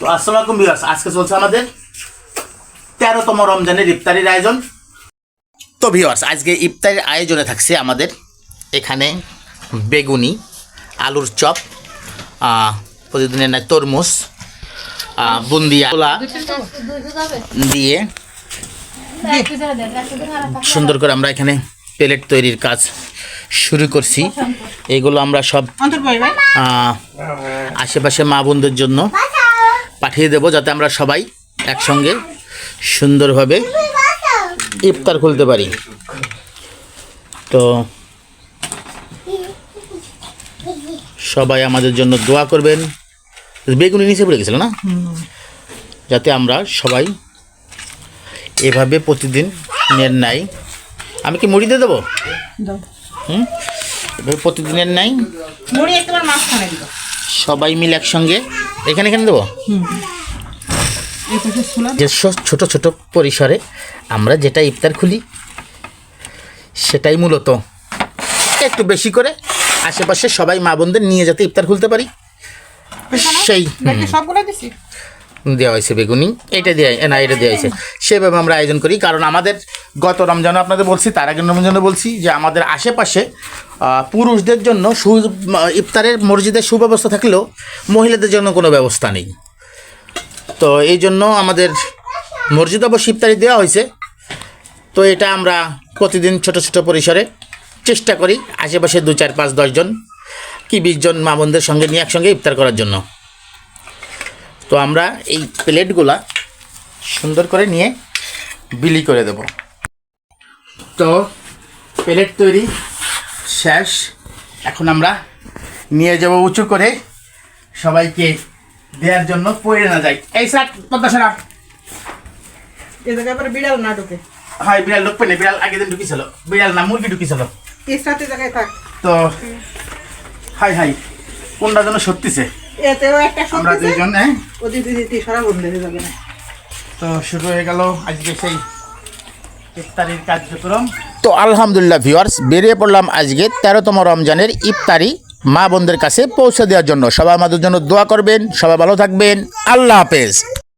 তো আসসালামু বিয়াস আজকে চলছে আমাদের তেরোতম রমজানের ইফতারির আয়োজন। তো ভিওয়ার্স আজকে ইফতারির আয়োজনে থাকছে আমাদের এখানে বেগুনি, আলুর চপ প্রতিদিনের নাই তরমুজ বুন্দিয়া দিয়ে সুন্দর করে আমরা এখানে প্লেট তৈরির কাজ শুরু করছি। এগুলো আমরা সব আশেপাশে মা বোনদের জন্য পাঠিয়ে দেবো যাতে আমরা সবাই একসঙ্গে সুন্দরভাবে ইফতার খুলতে পারি। তো সবাই আমাদের জন্য দোয়া করবেন। বেগুনি নিচে পড়ে গেছিল না? যাতে আমরা সবাই এভাবে প্রতিদিন নেন নাই। আমি কি মুড়ি দিয়ে দেবো? হুম? এভাবে প্রতিদিনের নাই? সবাই মিলে একসঙ্গে এখানে এখানে দেবো? যে ছোট ছোট পরিসরে আমরা যেটা ইফতার খুলি সেটাই মূলত। একটু বেশি করে আশেপাশে সবাই মা বোনদের নিয়ে যাতে ইফতার খুলতে পারি। সেই দেওয়া হয়েছে বেগুনি এটা দেওয়া না এটা দেওয়া হয়েছে। সেভাবে আমরা আয়োজন করি কারণ আমাদের গত রমজানে আপনাদের বলছি তার আগের রমজানে বলছি যে আমাদের আশেপাশে পুরুষদের জন্য সু ইফতারের মসজিদের সুব্যবস্থা থাকলেও মহিলাদের জন্য কোনো ব্যবস্থা নেই। তো এই জন্য আমাদের মসজিদ অবশ্য ইফতারি দেওয়া হয়েছে। তো এটা আমরা প্রতিদিন ছোট ছোট পরিসরে চেষ্টা করি আশেপাশে দু চার পাঁচ দশজন কি বিশজন মা বোনদের সঙ্গে নিয়ে একসঙ্গে ইফতার করার জন্য। তো আমরা এই প্লেটগুলা সুন্দর করে নিয়ে বিলি করে দেব। তো প্লেট তৈরি। শেষ। এখন আমরা নিয়ে যাব উঁচু করে। সবাইকে দেওয়ার জন্য পড়ে না যাই। এই স্যার পদ্মা সারা এই জায়গায় পরে বিড়াল না ঢুকে? হয় বিড়াল লোক পেনে বিড়াল দিন ঢুকিছিল। বিড়াল না মুরগি ঢুকিছিল। জায়গায় থাক। তো হাই হাই কোনটা যেন সত্যিছে এতেও একটা আমরা দুইজন হ্যাঁ? দিদি সারা বন্ধ হয়ে যাবে না। তো শুরু হয়ে গেল আজকে সেই ইফতারির কার্যক্রম। তো আলহামদুলিল্লাহ ভিওয়ার্স বেরিয়ে পড়লাম আজকে তেরোতম রমজানের ইফতারি মা বোনদের কাছে পৌঁছে দেওয়ার জন্য। সবাই আমাদের জন্য দোয়া করবেন, সবাই ভালো থাকবেন। আল্লাহ হাফেজ।